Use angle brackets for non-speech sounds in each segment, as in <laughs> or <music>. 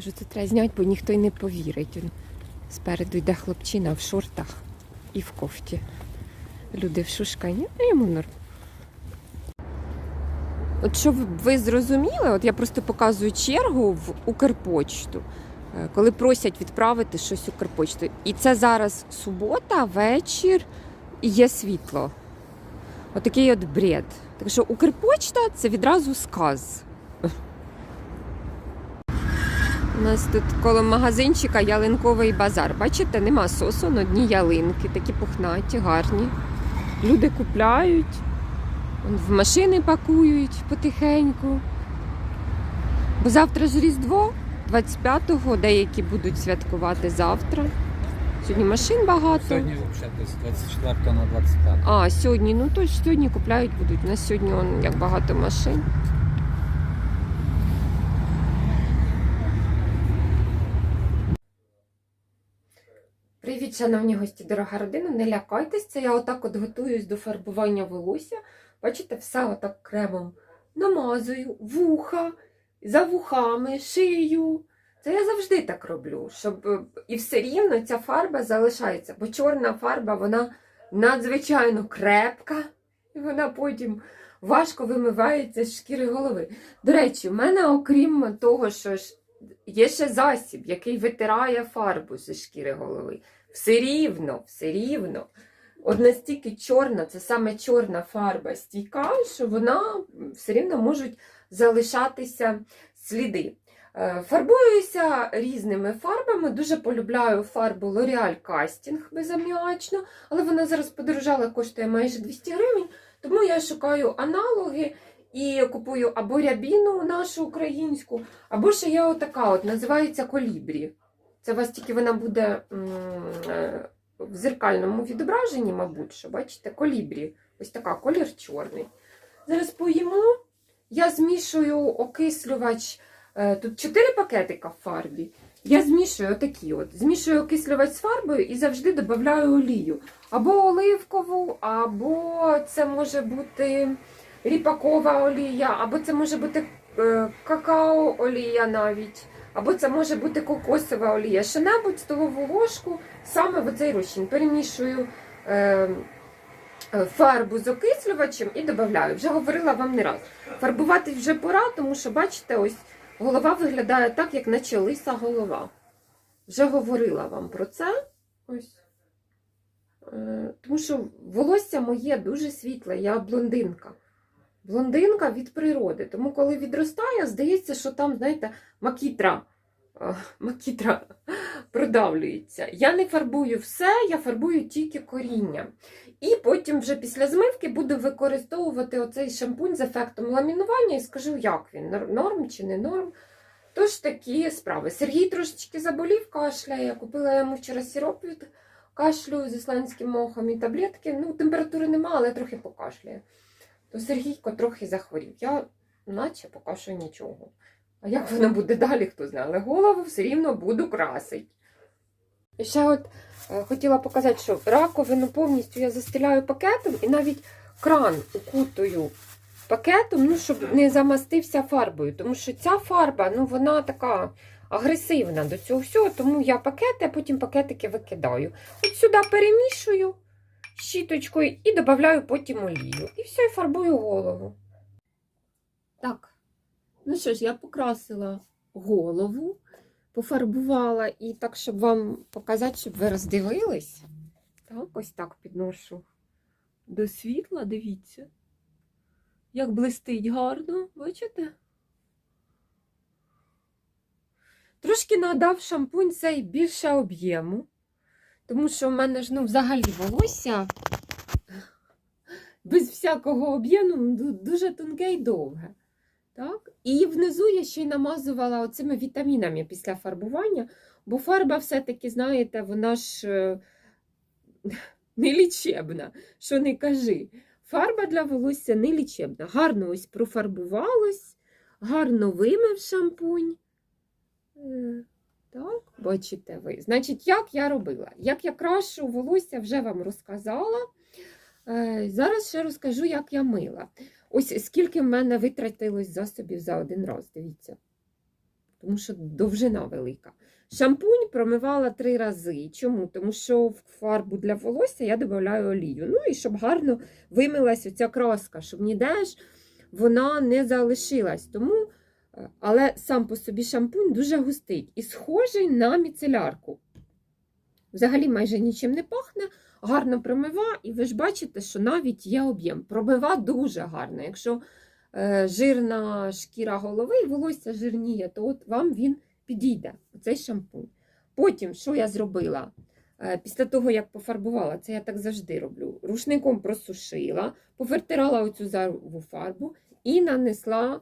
Кажу, це треба зняти, бо ніхто й не повірить. Спереду йде хлопчина в шортах і в кофті. Люди в шушкані, а йому норм. От щоб ви зрозуміли, от я просто показую чергу в Укрпочту, е, коли просять відправити щось Укрпочту. І це зараз субота, вечір і є світло. Отакий от бред. Так що Укрпочта це відразу сказ. У нас тут коло магазинчика ялинковий базар. Бачите, нема сосу, на одні ялинки, такі пухнаті, гарні. Люди купляють, в машини пакують потихеньку. Бо завтра ж Різдво, 25-го, деякі будуть святкувати завтра. Сьогодні машин багато. Сьогодні взагалі десь 24 на 25. А, сьогодні, ну то сьогодні купляють будуть. У нас сьогодні он, як багато машин. Шановні гості, дорога родина. Не лякайтесь, це я отак от готуюсь до фарбування волосся. Бачите, все отак кремом намазую, вуха, за вухами, шию. Це я завжди так роблю, щоб е, і все рівно ця фарба залишається, бо чорна фарба, вона надзвичайно крепка, і вона потім важко вимивається з шкіри голови. До речі, в мене, окрім того, що є ще засіб, який витирає фарбу зі шкіри голови. Все рівно, все рівно. От настільки чорна, це саме чорна фарба стійка, що вона все рівно можуть залишатися сліди. Е, Фарбуюся різними фарбами. Дуже полюбляю фарбу L'Oreal Casting безаміачну, але вона зараз подорожала, коштує майже 200 гривень. Тому я шукаю аналоги і купую або рябіну нашу українську, або ще є отака, от називається колібрі. Це у вас тільки вона буде е, в зеркальному відображенні, мабуть, що бачите, колібрі. Ось така колір чорний. Зараз поїмо. Я змішую окислювач. е, Тут 4 пакетика в фарбі. Я змішую отакі от. Змішую окислювач з фарбою і завжди додаю олію. Або оливкову, або це може бути ріпакова олія, або це може бути е, какао-олія навіть, або це може бути кокосова олія. Що-небудь столову ложку саме в оцей розчин. Перемішую е, е, фарбу з окислювачем і додаю. Вже говорила вам не раз. Фарбувати вже пора, тому що, бачите, ось голова виглядає так, як наче лиса голова. Вже говорила вам про це. Ось. Е, Тому що волосся моє дуже світле, я блондинка. Блондинка від природи. Тому, коли відростає, здається, що там, знаєте, макітра, е, макітра продавлюється. Я не фарбую все, я фарбую тільки коріння. І потім вже після змивки буду використовувати оцей шампунь з ефектом ламінування і скажу, як він, норм чи не норм. Тож такі справи. Сергій трошечки заболів, кашляє. Я купила йому вчора сироп від кашлю з ісландським мохом і таблетки. Ну, температури нема, але трохи покашляє. То Сергійко трохи захворів. Я наче поки що нічого. А як воно буде далі, хто знає. Але голову все рівно буду красити. Ще от е, хотіла показати, що раковину повністю я застеляю пакетом і навіть кран укутую пакетом, ну, щоб не замастився фарбою. Тому що ця фарба, ну, вона така агресивна до цього всього, тому я пакети, а потім пакетики викидаю. От сюди перемішую щіточкою і додаю потім олію. І все, і фарбую голову. Так, ну що ж, я покрасила голову, пофарбувала і так, щоб вам показати, щоб ви роздивились. Так, ось так підношу до світла, дивіться. Як блистить гарно, бачите? Трошки надав шампунь цей більше об'єму, тому що в мене ж ну, взагалі волосся без всякого об'єму ну, дуже тонке і довге. Так? І внизу я ще й намазувала оцими вітамінами після фарбування, бо фарба все-таки, знаєте, вона ж е, <laughs> не лічебна, що не кажи. Фарба для волосся не лічебна. Гарно ось профарбувалось, гарно вимив шампунь. Так, бачите ви. Значить, як я робила? Як я крашу волосся, вже вам розказала. Е, Зараз ще розкажу, як я мила. Ось скільки в мене витратилось засобів за один раз. Дивіться. тому що довжина велика. Шампунь промивала три рази. Чому? Тому що в фарбу для волосся я додаю олію. Ну і щоб гарно вимилась оця краска, щоб ніде ж вона не залишилась. Тому, але сам по собі шампунь дуже густий і схожий на міцелярку. Взагалі майже нічим не пахне, гарно промива, і ви ж бачите, що навіть є об'єм. Промива дуже гарно. Якщо е, жирна шкіра голови і волосся жирніє, то от вам він підійде, цей шампунь. Потім, що я зробила? Е, Після того, як пофарбувала, це я так завжди роблю. Рушником просушила, повертирала оцю зайву фарбу і нанесла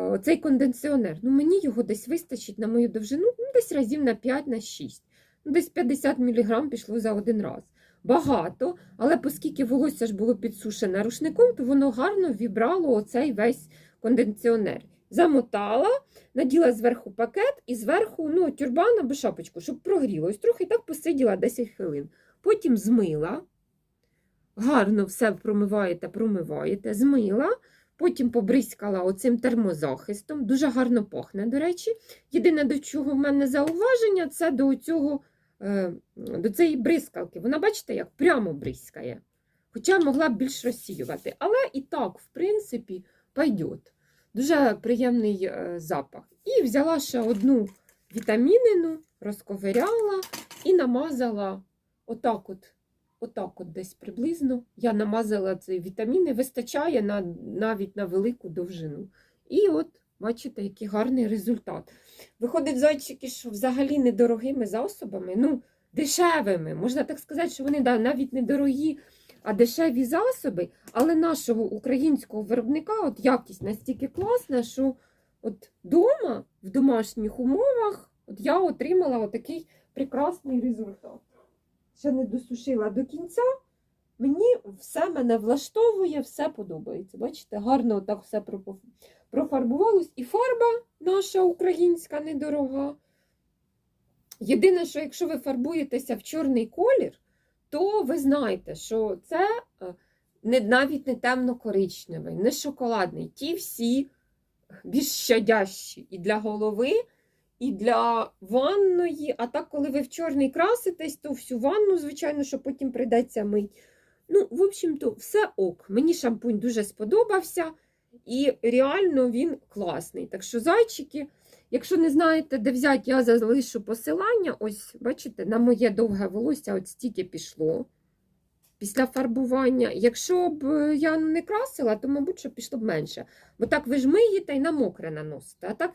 оцей конденсіонер. Ну, мені його десь вистачить на мою довжину, ну, десь разів на 5 на 6. Ну, десь 50 мг пішло за один раз. Багато, але оскільки волосся ж було підсушене рушником, то воно гарно вібрало оцей весь конденсіонер. Замотала, наділа зверху пакет і зверху ну, тюрбан або шапочку, щоб прогрілось. Трохи так посиділа 10 хвилин. Потім змила, гарно все промиваєте, промиваєте, змила, потім побризкала оцим термозахистом. Дуже гарно пахне, до речі. Єдине, до чого в мене зауваження, це до цього, е, до цієї бризкалки. Вона, бачите, як прямо бризкає. Хоча могла б більш розсіювати. Але і так, в принципі, пойдет. Дуже приємний е, запах. І взяла ще одну вітамінину, розковиряла і намазала отак от, отак от десь приблизно. Я намазала ці вітаміни, вистачає на, навіть на велику довжину. І от, бачите, який гарний результат. Виходить, зайчики, що взагалі недорогими засобами, ну, дешевими. Можна так сказати, що вони да, навіть недорогі, а дешеві засоби, але нашого українського виробника от якість настільки класна, що от дома, в домашніх умовах, от я отримала отакий прекрасний результат. Ще не досушила до кінця. Мені все мене влаштовує, все подобається. Бачите, гарно так все профарбувалось. І фарба наша українська недорога. Єдине, що якщо ви фарбуєтеся в чорний колір, то ви знаєте, що це е, не, навіть не темно-коричневий, не шоколадний. Ті всі більш щадящі і для голови, і для ванної. А так, коли ви в чорний краситесь, то всю ванну, звичайно, що потім прийдеться мить. Ну, в общем-то, все ок. Мені шампунь дуже сподобався, і реально він класний. Так що, зайчики, якщо не знаєте, де взяти, я залишу посилання. Ось, бачите, на моє довге волосся от стільки пішло після фарбування. Якщо б е, я не красила, то, мабуть, що пішло б менше. Бо так ви ж миєте і на мокре наносите. А так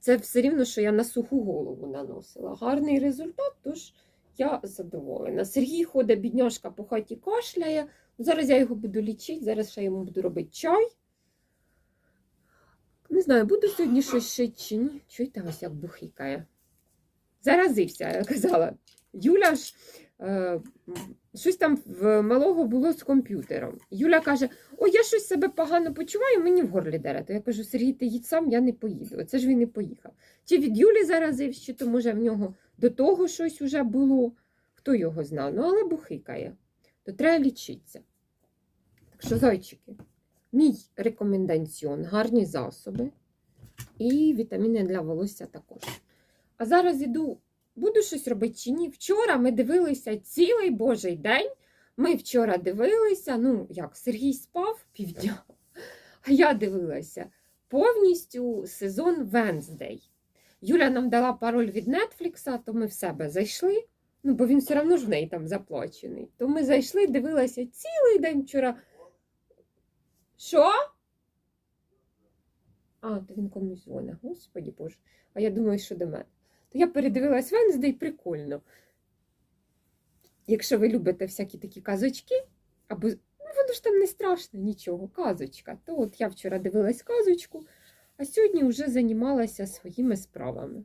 це все рівно, що я на суху голову наносила. Гарний результат, тож я задоволена. Сергій ходить, бідняшка по хаті кашляє. Зараз я його буду лічити, зараз ще йому буду робити чай. Не знаю, буду сьогодні щось шити чи ні. Чуєте, ось як бухикає. Заразився, я казала. Юля ж е, щось там в малого було з комп'ютером. Юля каже: О, я щось себе погано почуваю, мені в горлі дере. То я кажу, Сергій, ти їдь сам, я не поїду. Оце ж він і поїхав. Чи від Юлі заразився, чи то може в нього до того щось уже було. Хто його знав? Ну, але бухикає. То треба лічитися. Так що, зайчики, мій рекомендаціон, гарні засоби і вітаміни для волосся також. А зараз іду, буду щось робити чи ні. Вчора ми дивилися цілий божий день. Ми вчора дивилися, ну як, Сергій спав півдня, а я дивилася повністю сезон Венздей. Юля нам дала пароль від Нетфлікса, то ми в себе зайшли. Ну, бо він все одно ж в неї там заплачений. То ми зайшли, дивилися цілий день вчора. Що? А, то він комусь дзвонить. Господі Боже. А я думаю, що до мене. То я передивилась Венздей, прикольно. Якщо ви любите всякі такі казочки, або ну, воно ж там не страшно, нічого, казочка. То от я вчора дивилась казочку, а сьогодні вже займалася своїми справами.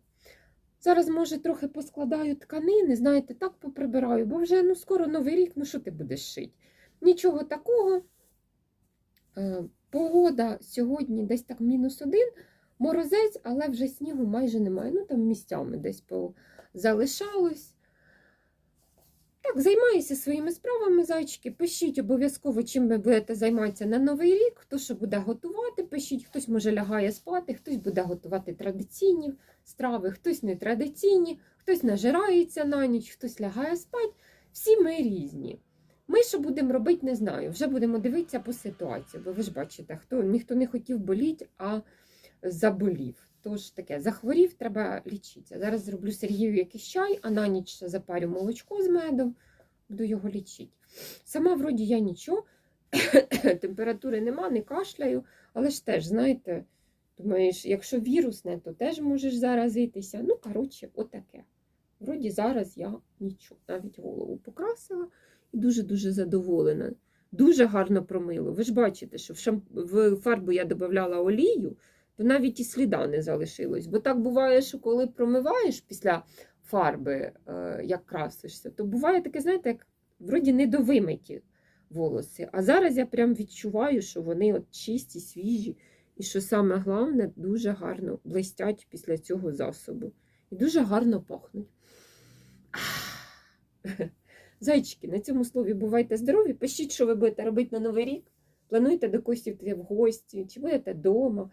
Зараз, може, трохи поскладаю тканини, знаєте, так поприбираю, бо вже ну, скоро новий рік, ну що ти будеш шити? Нічого такого. Е, Погода сьогодні десь так мінус один, морозець, але вже снігу майже немає. Ну там місцями десь залишалось. Так, займаюся своїми справами, зайчики. Пишіть обов'язково, чим ви будете займатися на Новий рік, хто що буде готувати, пишіть, хтось може лягає спати, хтось буде готувати традиційні страви, хтось не традиційні, хтось нажирається на ніч, хтось лягає спати. Всі ми різні. Ми що будемо робити, не знаю. Вже будемо дивитися по ситуації, бо ви ж бачите, хто ніхто не хотів боліти, а заболів. Тож таке, захворів, треба лічитися. Зараз зроблю Сергію якийсь чай, а на ніч запарю молочко з медом, буду його лічити. Сама вроді я нічого, <coughs> температури нема, не кашляю, але ж теж, знаєте, думаєш, якщо вірусне, то теж можеш заразитися. Ну, коротше, отаке. Вроді зараз я нічого, навіть голову покрасила і дуже-дуже задоволена. Дуже гарно промило. Ви ж бачите, що в, шамп... в фарбу я додавала олію, то навіть і сліда не залишилось. Бо так буває, що коли промиваєш після фарби, е, як красишся, то буває таке, знаєте, як вроді недовимиті волоси. А зараз я прям відчуваю, що вони от чисті, свіжі, і що саме головне, дуже гарно блистять після цього засобу. І дуже гарно пахнуть. <sighs> Зайчики, на цьому слові бувайте здорові. Пишіть, що ви будете робити на Новий рік. Плануєте до йти в гості, чи будете вдома.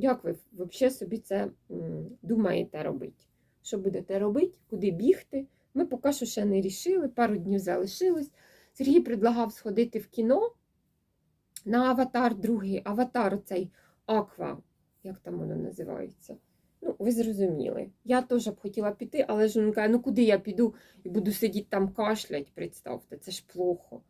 Як ви взагалі собі це думаєте робити? Що будете робити, куди бігти? Ми поки що ще не рішили, пару днів залишилось. Сергій предлагав сходити в кіно на аватар другий. Аватар цей Аква, як там воно називається? Ну, ви зрозуміли. Я теж б хотіла піти, але ж він каже, ну куди я піду і буду сидіти там кашлять, представте, це ж плохо.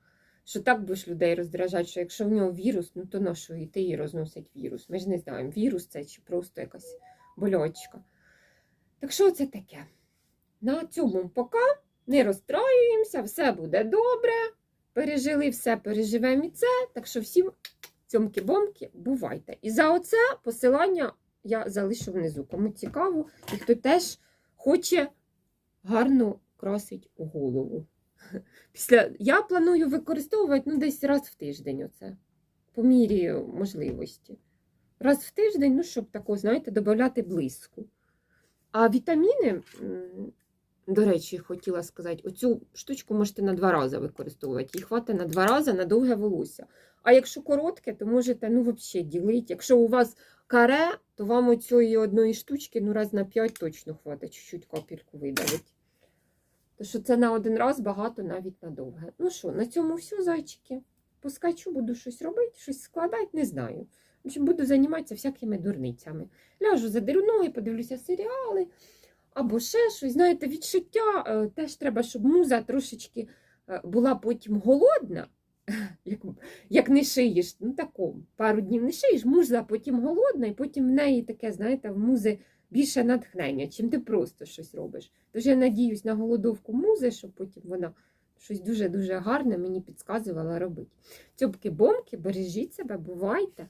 Що так будеш людей роздражати, що якщо в нього вірус, ну то на що і розносить вірус. Ми ж не знаємо, вірус це чи просто якась болячка. Так що це таке? На цьому поки не розстраюємося, все буде добре. Пережили все, переживемо і це. Так що всім цьомки-бомки, бувайте. І за оце посилання я залишу внизу. Кому цікаво, і хто теж хоче гарно красить голову. Після... Я планую використовувати ну, десь раз в тиждень оце, по мірі можливості. Раз в тиждень, ну, щоб такого, знаєте, додати блиску. А вітаміни, до речі, хотіла сказати, оцю штучку можете на два рази використовувати. Їй хватить на два рази на довге волосся. А якщо коротке, то можете ну, взагалі ділити. Якщо у вас каре, то вам оцієї одної штучки ну, раз на п'ять точно хватить, чуть-чуть капельку видавить. То що це на один раз багато навіть на довге. Ну що, на цьому все, зайчики. Поскачу, буду щось робити, щось складати, не знаю. Буду займатися всякими дурницями. Ляжу за деруною, подивлюся серіали або ще щось. Знаєте, відчуття е, теж треба, щоб муза трошечки е, була потім голодна. <laughs> Як, як не шиєш, ну тако, пару днів не шиєш, муза потім голодна, і потім в неї таке, знаєте, в музи більше натхнення, чим ти просто щось робиш. Я надіюсь на голодовку музи, щоб потім вона щось дуже-дуже гарне мені підказувала робити. Цьобки-бомки, бережіть себе, бувайте!